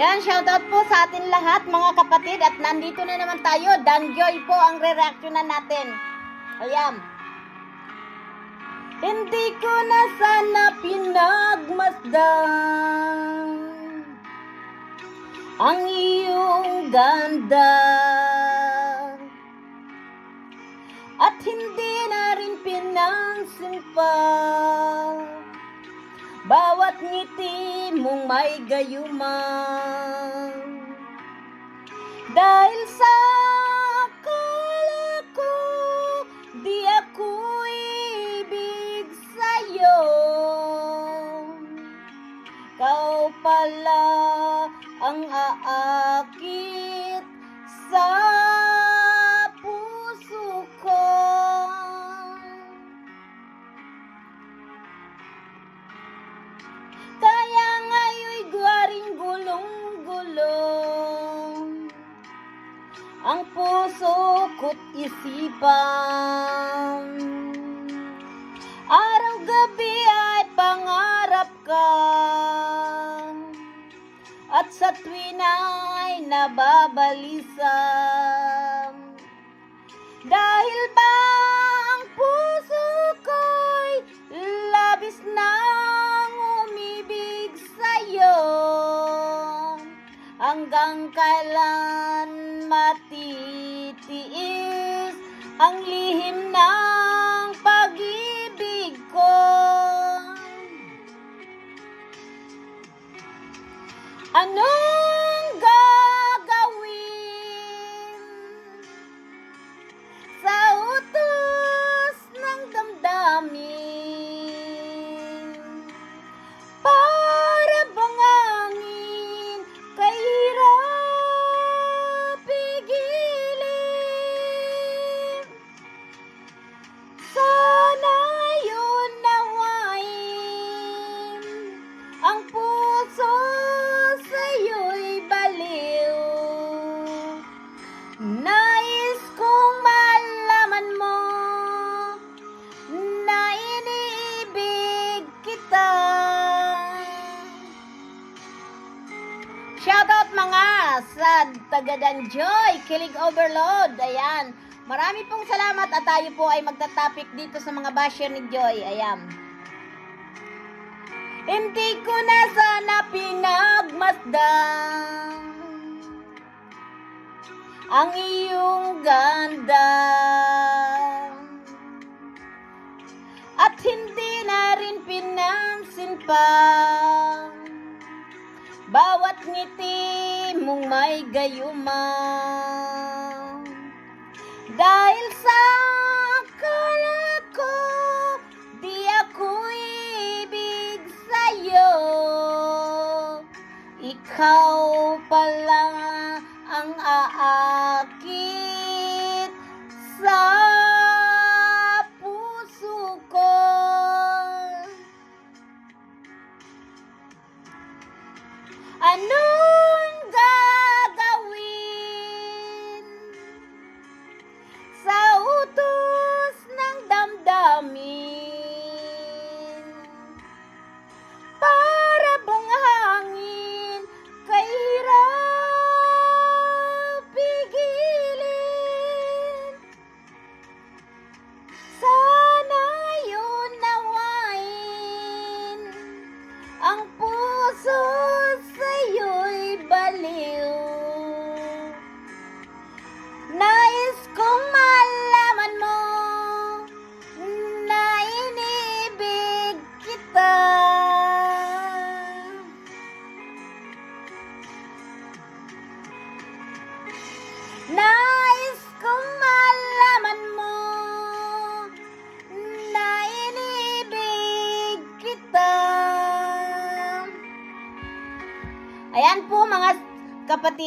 Yan, shoutout po sa atin lahat mga kapatid at nandito na naman tayo. Dan Joy po ang re-reactionan natin. Ayan. Hindi ko na sana pinagmasdan ang iyong ganda at hindi na rin pinansin pa bawat ngiti mong may gayumang dahil sa akala ko di ako ibig sa'yo. Kau pala ang aakit sa ay Shoutout mga sa Tagadan Joy, Kilig Overload. Ayan. Marami pong salamat at tayo po ay magtatapik dito sa mga basher ni Joy. Ayan. Hindi ko na sana pinagmasdan ang iyong ganda at hindi na rin pinansin pa bawat ngiti mong may gayumang Dahil sa akala ko Di ako ibig sa'yo. Ikaw pala ang aakit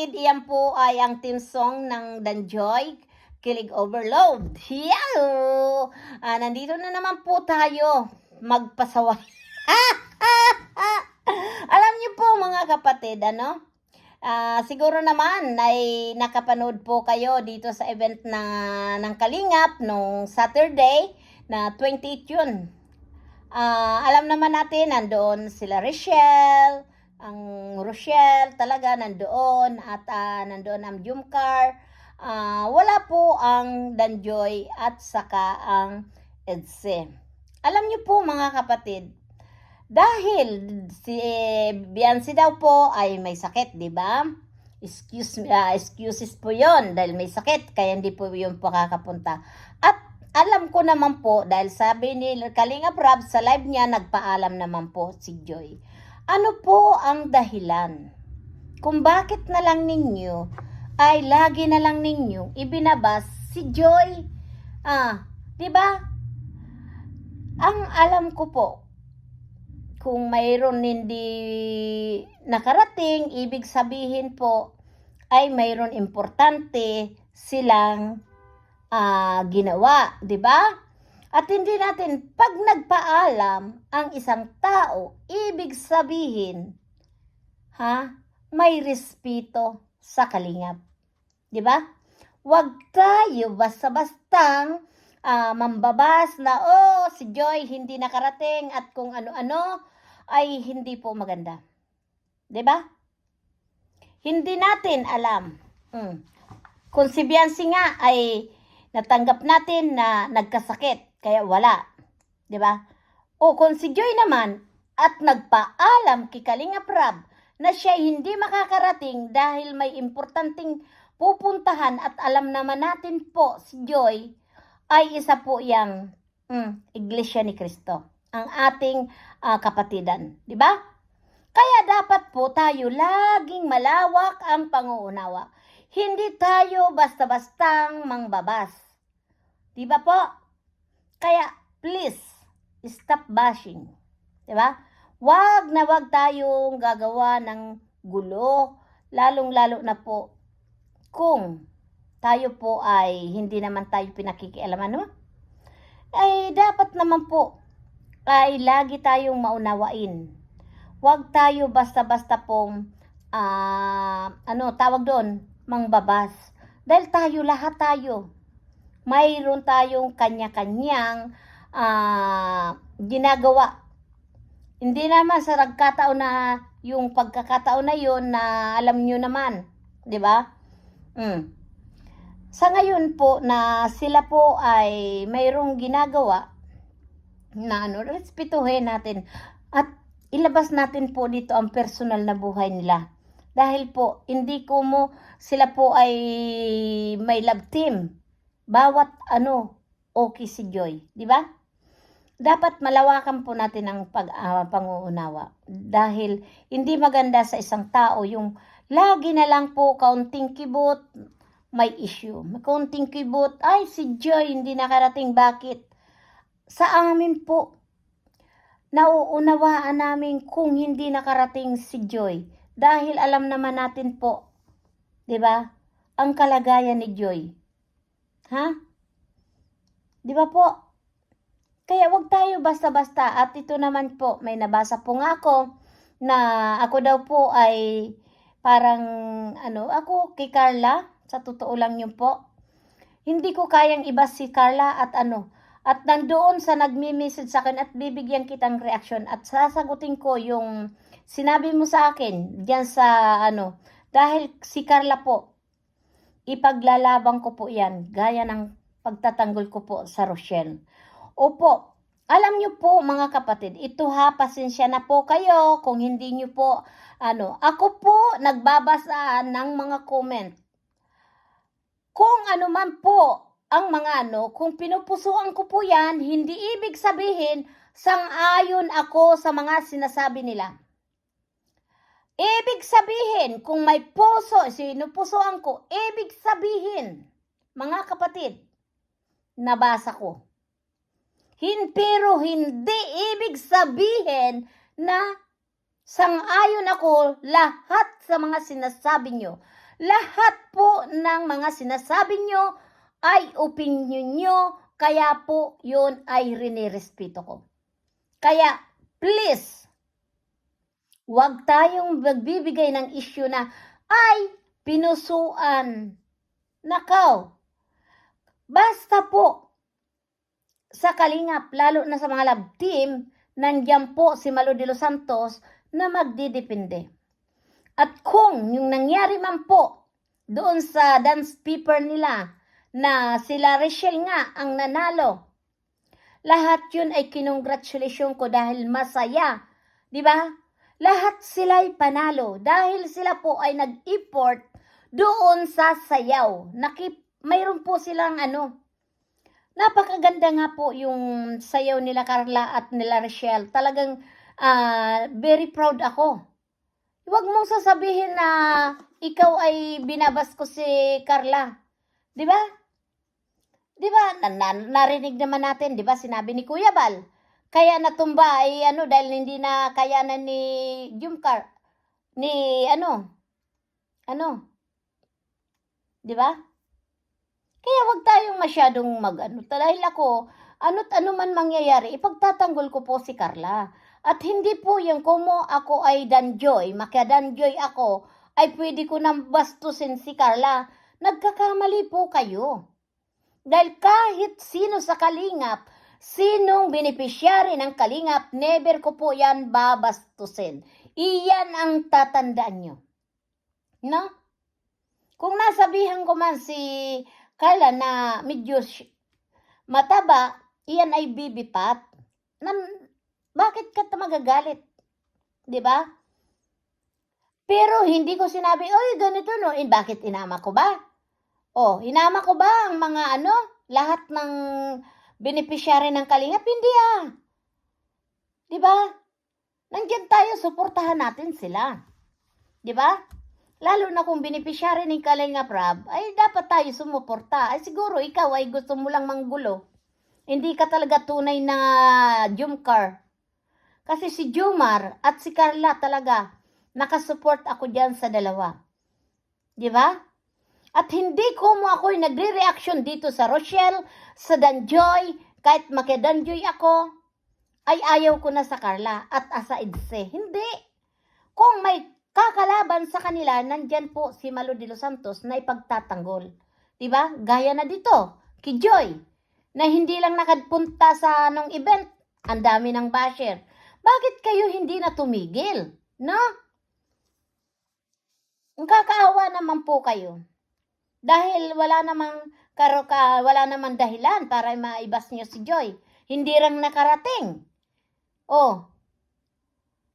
kapatid, iyan po ay ang team song ng Danjoy, Kilig Overload. Yahoo! Ah, nandito na naman po tayo magpasaway. Alam niyo po mga kapatid, ano? Ah, siguro naman ay nakapanood po kayo dito sa event na ng Kalingap nung Saturday na 28 yun. Ah, alam naman natin nandoon sila Rochelle, ang Rochelle talaga nandoon at ah, nandoon ang Jumcar. Ah, wala po ang Danjoy at saka ang EDSE. Alam niyo po mga kapatid, dahil si Biancy daw po ay may sakit, di ba? Excuse ah, excuses po 'yon dahil may sakit kaya hindi po 'yung pakakapunta. At alam ko naman po dahil sabi ni Kalinga Prab sa live niya nagpaalam naman po si Joy. Ano po ang dahilan? Kung bakit na lang ninyo ay lagi na lang ninyo ibinabas si Joy. Ah, 'di ba? Ang alam ko po, kung mayroon hindi nakarating, ibig sabihin po ay mayroon importante silang ah, ginawa, 'di ba? At hindi natin pag nagpaalam ang isang tao, ibig sabihin ha, may respeto sa kalingap. 'Di ba? Huwag tayo basta-bastang ah, mambabas na oh, si Joy hindi nakarating at kung ano-ano ay hindi po maganda. 'Di ba? Hindi natin alam. Mm. Kung si Biancy nga ay natanggap natin na nagkasakit, kaya wala. 'Di ba? O kung si Joy naman at nagpaalam kay Kalinga Prab na siya hindi makakarating dahil may importanteng pupuntahan at alam naman natin po si Joy ay isa po yang mm, Iglesia ni Kristo, ang ating ah, kapatidan, di ba? Kaya dapat po tayo laging malawak ang panguunawa. Hindi tayo basta-bastang mangbabas. Di ba po? Kaya please, stop bashing. Di ba? Wag na wag tayong gagawa ng gulo, lalong-lalo na po kung tayo po ay hindi naman tayo pinakikialaman, no? Ay dapat naman po ay lagi tayong maunawain. Huwag tayo basta-basta pong ah, ano tawag doon, mangbabas. Dahil tayo lahat tayo. Mayroon tayong kanya-kanyang ah, ginagawa. Hindi naman sa nagkataon na yung pagkakataon na yun na alam nyo naman, 'di ba? Mm. Sa ngayon po na sila po ay mayroong ginagawa na ano, respetuhin natin at ilabas natin po dito ang personal na buhay nila. Dahil po, hindi ko mo, sila po ay may love team. Bawat ano, okay si Joy. Di ba? Dapat malawakan po natin ang pag, ah, panguunawa. Dahil hindi maganda sa isang tao yung lagi na lang po kaunting kibot, may issue. May kaunting kibot, ay si Joy hindi nakarating. Bakit? Sa amin po, nauunawaan namin kung hindi nakarating si Joy. Dahil alam naman natin po, 'di ba? Ang kalagayan ni Joy. Ha? 'Di ba po? Kaya wag tayo basta-basta at ito naman po, may nabasa po nga ako na ako daw po ay parang ano, ako kay Carla, sa totoo lang yun po. Hindi ko kayang iba si Carla at ano, at nandoon sa nagmi-message sa akin at bibigyan kitang reaksyon at sasagutin ko yung sinabi mo sa akin diyan sa ano dahil si Carla po ipaglalaban ko po yan gaya ng pagtatanggol ko po sa Rochelle. Opo, alam niyo po mga kapatid, ito ha, pasensya na po kayo kung hindi niyo po, ano, ako po nagbabasa ng mga comment. Kung ano man po ang mga ano, kung pinupusuan ko po yan, hindi ibig sabihin sang-ayon ako sa mga sinasabi nila. Ibig sabihin, kung may puso, sinupusuan ko, ibig sabihin, mga kapatid, nabasa ko. Hin, pero hindi ibig sabihin na sang-ayon ako lahat sa mga sinasabi nyo. Lahat po ng mga sinasabi nyo ay opinion nyo, kaya po yun ay rinirespeto ko. Kaya, please, huwag tayong magbibigay ng issue na, ay, pinusuan. Nakaw, basta po, sa Kalingap, lalo na sa mga lab team, nandiyan po si Malo de los Santos na magdidepende. At kung yung nangyari man po doon sa dance paper nila na sila Rachel nga ang nanalo, lahat yun ay kinongratulation ko dahil masaya. Di ba? Lahat sila'y panalo dahil sila po ay nag-effort doon sa sayaw. Nakip, mayroon po silang ano, napakaganda nga po yung sayaw nila Carla at nila Rachel. Talagang ah, very proud ako. Huwag mong sasabihin na ikaw ay binabas ko si Carla. Di ba? Di ba? Na- na- narinig naman natin, di ba? Sinabi ni Kuya Bal. Kaya natumba ay ano dahil hindi na kayanan ni Jumcar. Ni ano? Ano? Di ba? Kaya wag tayong masyadong mag ano. Dahil ako, ano't ano man mangyayari, ipagtatanggol ko po si Carla. At hindi po yung kumo ako ay danjoy, makya danjoy ako, ay pwede ko nang bastusin si Carla. Nagkakamali po kayo. Dahil kahit sino sa kalingap, sinong beneficiary ng kalingap, never ko po yan babastusin. Iyan ang tatandaan nyo. No? Kung nasabihan ko man si Carla na medyo mataba, iyan ay bibipat. Nan, bakit ka magagalit? 'Di ba? Pero hindi ko sinabi, oy, ganito no. Eh, bakit inama ko ba? Oh, inama ko ba ang mga ano, lahat ng beneficiary ng kalingap? Hindi ah. 'Di ba? Nandiyan tayo, suportahan natin sila. 'Di ba? Lalo na kung beneficiary ng Kalingap Rab, ay dapat tayo sumuporta. Ay siguro ikaw ay gusto mo lang manggulo. Hindi ka talaga tunay na Jumcar. Kasi si Jumar at si Carla talaga, nakasupport ako dyan sa dalawa. Di ba? At hindi ko mo ako'y nagre-reaction dito sa Rochelle, sa Danjoy, kahit makidanjoy ako, ay ayaw ko na sa Carla at asa Edse. Hindi. Kung may kakalaban sa kanila, nandyan po si Malo de los Santos na ipagtatanggol. Diba? Gaya na dito, kay Joy, na hindi lang nakapunta sa anong event, ang dami ng basher. Bakit kayo hindi na tumigil? No? Ang kakaawa naman po kayo. Dahil wala namang karo ka, wala namang dahilan para maibas niyo si Joy. Hindi lang nakarating. Oh,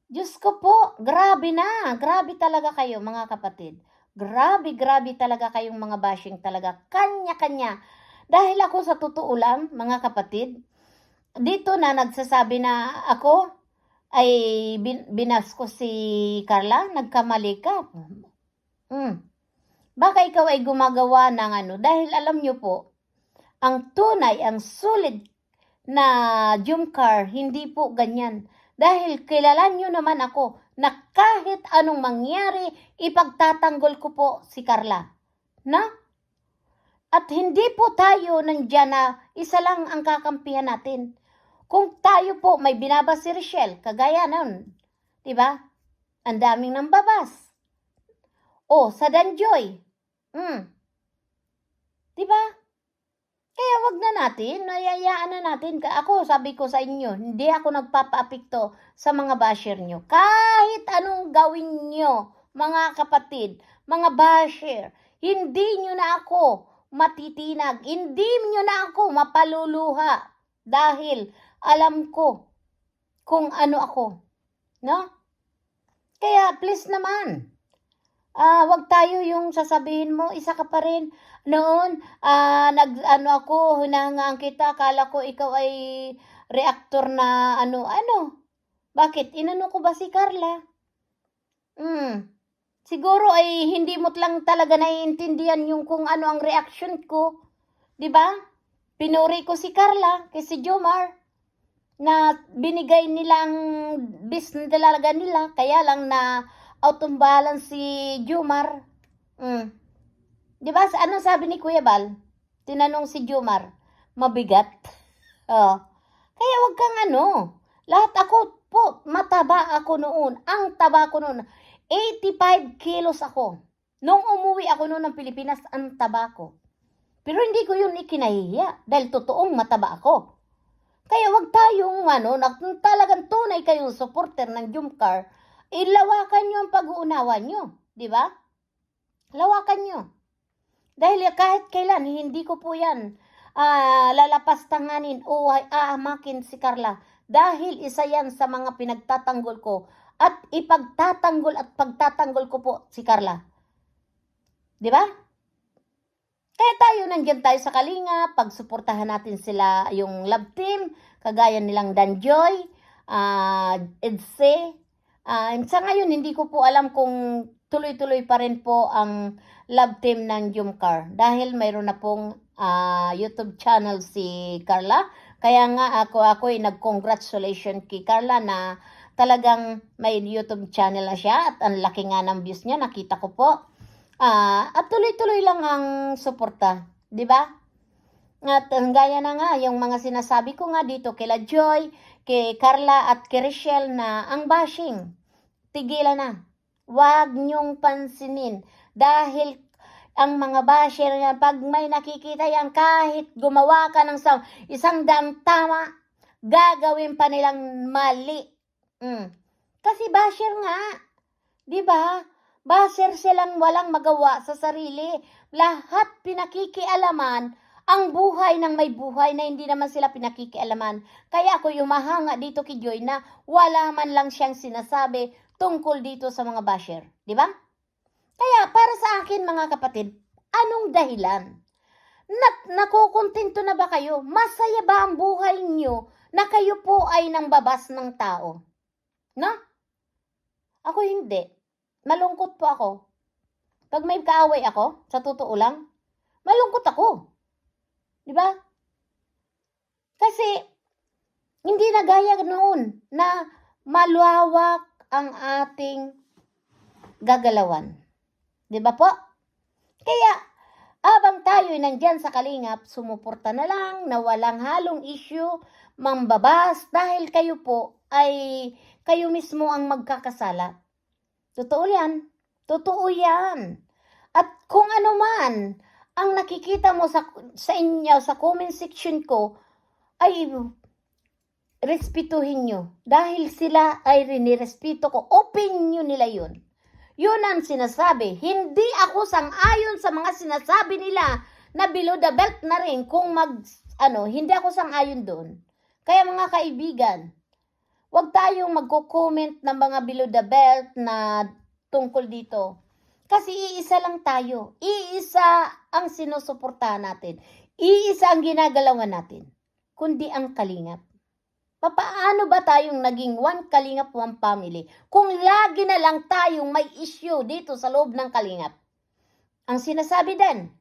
Diyos ko po, grabe na. Grabe talaga kayo, mga kapatid. Grabe, grabe talaga kayong mga bashing talaga. Kanya-kanya. Dahil ako sa totoo lang, mga kapatid, dito na nagsasabi na ako ay bin, binas ko si Carla, nagkamali ka. Mm. Baka ikaw ay gumagawa ng ano, dahil alam nyo po, ang tunay, ang solid na Jumcar, hindi po ganyan. Dahil kilala nyo naman ako na kahit anong mangyari, ipagtatanggol ko po si Carla. Na? At hindi po tayo nandyan na isa lang ang kakampihan natin. Kung tayo po may binabas si Rochelle, kagaya nun, di ba? Ang daming nambabas. O, sa Danjoy. Hmm. Di ba? Kaya wag na natin, nayayaan na natin. Ako, sabi ko sa inyo, hindi ako nagpapaapekto sa mga basher nyo. Kahit anong gawin nyo, mga kapatid, mga basher, hindi nyo na ako matitinag. Hindi nyo na ako mapaluluha. Dahil alam ko kung ano ako. No? Kaya please naman, Ah, wag tayo yung sasabihin mo, isa ka pa rin. Noon, ah, nag, ano ako, hinahangaan kita, akala ko ikaw ay reactor na ano, ano. Bakit? Inano ko ba si Carla? Hmm. Siguro ay hindi mo lang talaga naiintindihan yung kung ano ang reaction ko. 'Di ba? Pinuri ko si Carla kay si Jomar na binigay nilang business talaga nila kaya lang na out of balance si Jumar. Mm. 'Di ba? Ano sabi ni Kuya Bal? Tinanong si Jumar, mabigat. Oh. Kaya wag kang ano. Lahat ako po, mataba ako noon. Ang taba ko noon. 85 kilos ako. Nung umuwi ako noon ng Pilipinas, ang taba ko. Pero hindi ko yun ikinahihiya dahil totoong mataba ako. Kaya wag tayong ano, na, talagang tunay kayong supporter ng Jumcar, ilawakan nyo ang pag-uunawa nyo. Di ba? Lawakan nyo. Dahil kahit kailan, hindi ko po yan ah, lalapastanganin o aamakin si Carla. Dahil isa yan sa mga pinagtatanggol ko at ipagtatanggol at pagtatanggol ko po si Carla. Di ba? Kaya tayo, nandyan tayo sa Kalinga, pagsuportahan natin sila yung love team, kagaya nilang Danjoy, uh, Edse. Ah, sa ngayon, hindi ko po alam kung tuloy-tuloy pa rin po ang love team ng Jumcar. Dahil mayroon na pong ah, YouTube channel si Carla. Kaya nga ako ako ay nag-congratulation kay Carla na talagang may YouTube channel na siya at ang laki nga ng views niya, nakita ko po. Ah, at tuloy-tuloy lang ang suporta, 'di ba? At ang gaya na nga yung mga sinasabi ko nga dito kila Joy, kay Carla at kay Richelle na ang bashing. Tigilan na. Huwag niyong pansinin dahil ang mga basher yan, pag may nakikita yan, kahit gumawa ka ng sound, isang daang tama, gagawin pa nilang mali. Mm. Kasi basher nga. Di ba? Basher silang walang magawa sa sarili. Lahat pinakikialaman ang buhay ng may buhay na hindi naman sila pinakikialaman. Kaya ako yumahanga dito kay Joy na wala man lang siyang sinasabi tungkol dito sa mga basher. Di ba? Kaya para sa akin mga kapatid, anong dahilan? Na, nakukontento na ba kayo? Masaya ba ang buhay niyo na kayo po ay nang babas ng tao? No? Ako hindi. Malungkot po ako. Pag may kaaway ako, sa totoo lang, malungkot ako. Di ba? Kasi, hindi na gaya noon na malawak ang ating gagalawan. Di ba po? Kaya, abang tayo nandyan sa kalingap, sumuporta na lang na walang halong issue, mambabas, dahil kayo po ay kayo mismo ang magkakasala. Totoo yan. Totoo yan. At kung ano man ang nakikita mo sa, sa inyo, sa comment section ko, ay respetuhin nyo. Dahil sila ay rinirespeto ko. Opinion nila yun. Yun ang sinasabi. Hindi ako sang-ayon sa mga sinasabi nila na below the belt na rin kung mag, ano, hindi ako sang-ayon doon. Kaya mga kaibigan, huwag tayong magko-comment ng mga below the belt na tungkol dito. Kasi iisa lang tayo. Iisa ang sinusuportahan natin. Iisa ang ginagalawan natin. Kundi ang kalingap. Papaano ba tayong naging one kalingap, one family? Kung lagi na lang tayong may issue dito sa loob ng kalingap. Ang sinasabi din,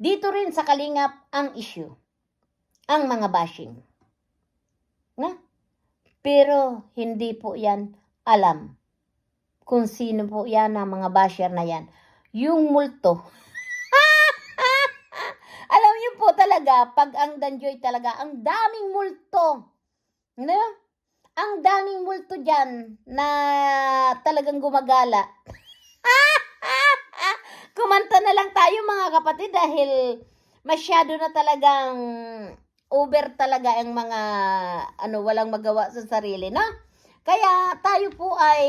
dito rin sa kalingap ang issue. Ang mga bashing. Na? Pero hindi po yan alam kung sino po yan ang mga basher na yan. Yung multo. Alam niyo po talaga, pag ang Danjoy talaga, ang daming multo. No? Ang daming multo dyan na talagang gumagala. Kumanta na lang tayo mga kapatid dahil masyado na talagang over talaga ang mga ano walang magawa sa sarili, no? Kaya tayo po ay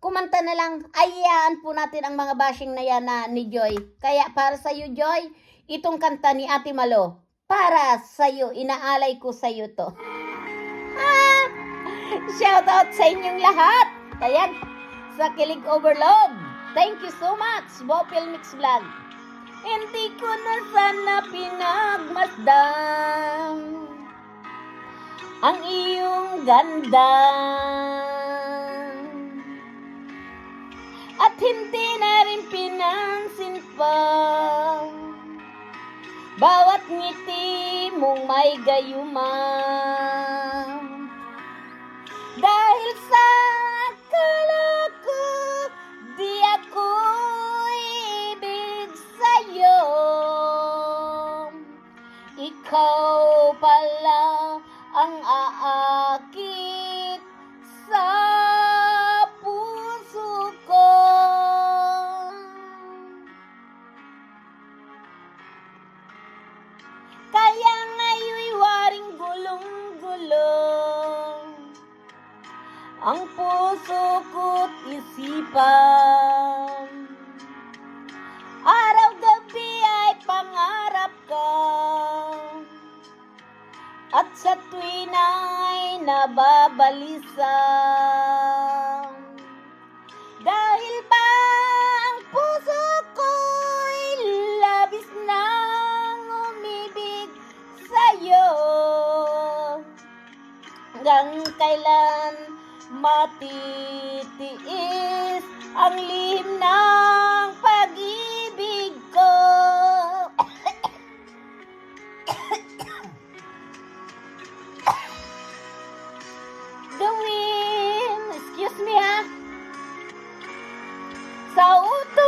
kumanta na lang, ayaan po natin ang mga bashing na yan na ni Joy. Kaya para sa iyo Joy, itong kanta ni Ate Malo, para sa iyo, inaalay ko sa iyo to. Shout out sa inyong lahat. Ayan, sa Kilig Overload. Thank you so much, Bopil Mix Vlog. Hindi ko na sana pinagmasdan ang iyong ganda. Hindi na rin pinansin pa. Bawat ngiti mong may gayuma Dahil sa akala ko Di ako ibig sa'yo. Ikaw pala ang aakit ang puso ko't isipan. Araw-gabi ay pangarap ka, at sa tuwin ay nababalisa. Dahil ba ang puso ko'y labis nang umibig sa'yo? Hanggang kailan matitiis ang lihim ng pag-ibig ko. Gawin, excuse me ha, sa utos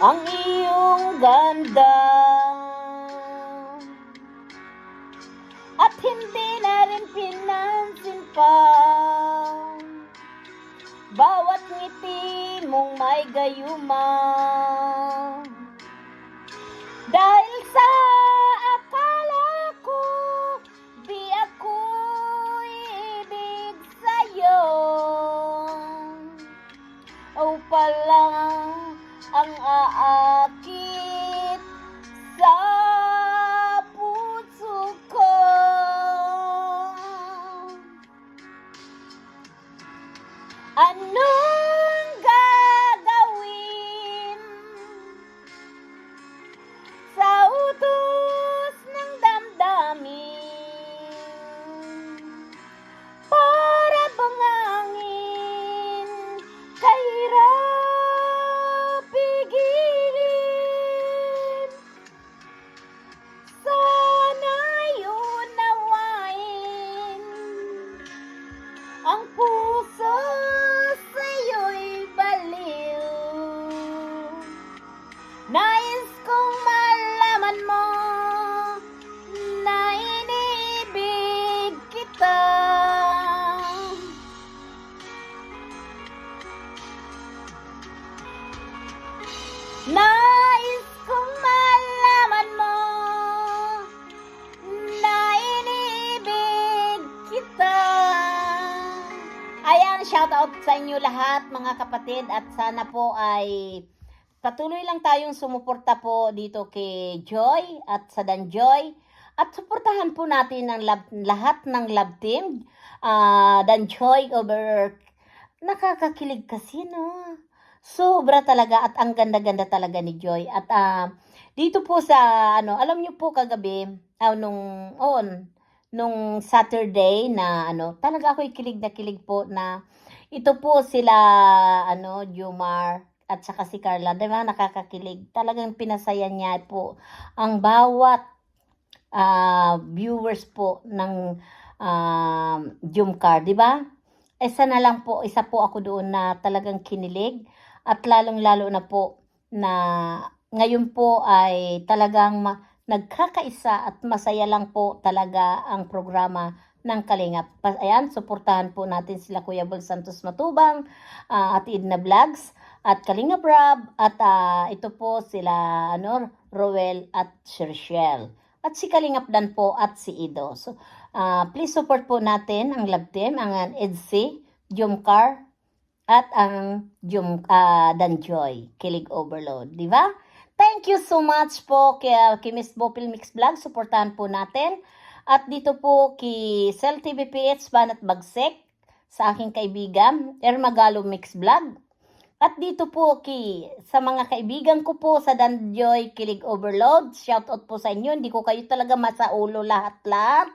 ang iyong ganda. At hindi na rin pinansin pa. Bawat ngiti mong may gayuma Anong out sa inyo lahat mga kapatid at sana po ay patuloy lang tayong sumuporta po dito kay Joy at sa Dan Joy at suportahan po natin ang lab, lahat ng love team. Ah, Dan Joy over nakakakilig kasi no. Sobra talaga at ang ganda-ganda talaga ni Joy. At ah, dito po sa ano, alam niyo po kagabi, ah, nung on nung Saturday na ano, talaga ako kilig na kilig po na ito po sila ano, Jumar at saka si Carla, 'di ba? Nakakakilig. Talagang pinasaya niya po ang bawat ah, viewers po ng um, Jumcar, 'di ba? Isa na lang po, isa po ako doon na talagang kinilig at lalong-lalo na po na ngayon po ay talagang nagkakaisa at masaya lang po talaga ang programa ng Kalingap. Ayan, suportahan po natin sila Kuya Bol Santos Matubang, ah, at Idna Vlogs, at Kalingap Rob, at ah, ito po sila ano, Roel at Shershel. At si Kalingap Dan po at si Ido. So, ah, please support po natin ang love team, ang EDC, Jumcar, at ang Jum, ah, Danjoy, Kilig Overload. Di ba? Thank you so much po kay, kay Miss Bopil Mix Vlog. Suportahan po natin. At dito po kay Cell TV PH Banat Bagsek sa aking kaibigan, Ermagalo Mix Vlog. At dito po kay sa mga kaibigan ko po sa Danjoy Kilig Overload. Shout out po sa inyo. Hindi ko kayo talaga masaulo lahat-lahat.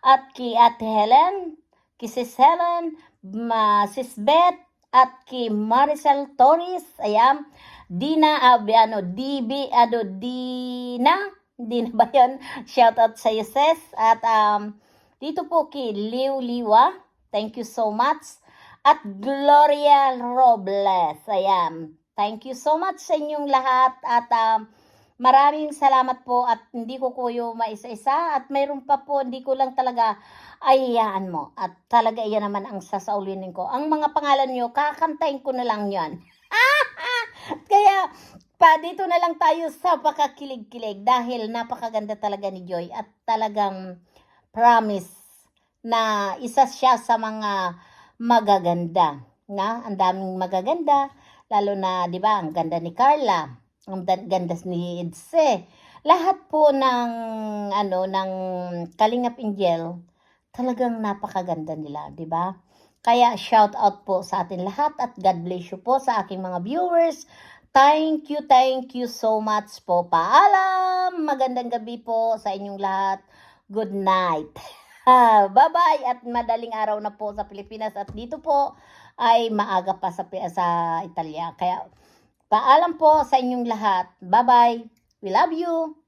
At kay Ate Helen, kay Sis Helen, ma, Sis Beth, at kay Maricel Torres, ayan, Dina Abiano, DB, ano, Dina, Dina ba yun? Shout out sa iyo. At um, dito po kay Liu Liwa, thank you so much. At Gloria Robles, ayan, thank you so much sa inyong lahat. At um, maraming salamat po at hindi ko kuyo maisa-isa at mayroon pa po, hindi ko lang talaga ayayaan mo. At talaga iyan naman ang sasaulinin ko. Ang mga pangalan nyo, kakantayin ko na lang yan. Kaya, pa dito na lang tayo sa pakakilig-kilig dahil napakaganda talaga ni Joy at talagang promise na isa siya sa mga magaganda na ang daming magaganda lalo na 'di ba ang ganda ni Carla ang da- ganda ni Edse lahat po ng ano ng Kalingap Angel talagang napakaganda nila 'di ba? Kaya shout out po sa atin lahat at God bless you po sa aking mga viewers Thank you, thank you so much po. Paalam! Magandang gabi po sa inyong lahat. Good night. Bye-bye at madaling araw na po sa Pilipinas at dito po ay maaga pa sa, sa Italia. Kaya paalam po sa inyong lahat. Bye-bye. We love you.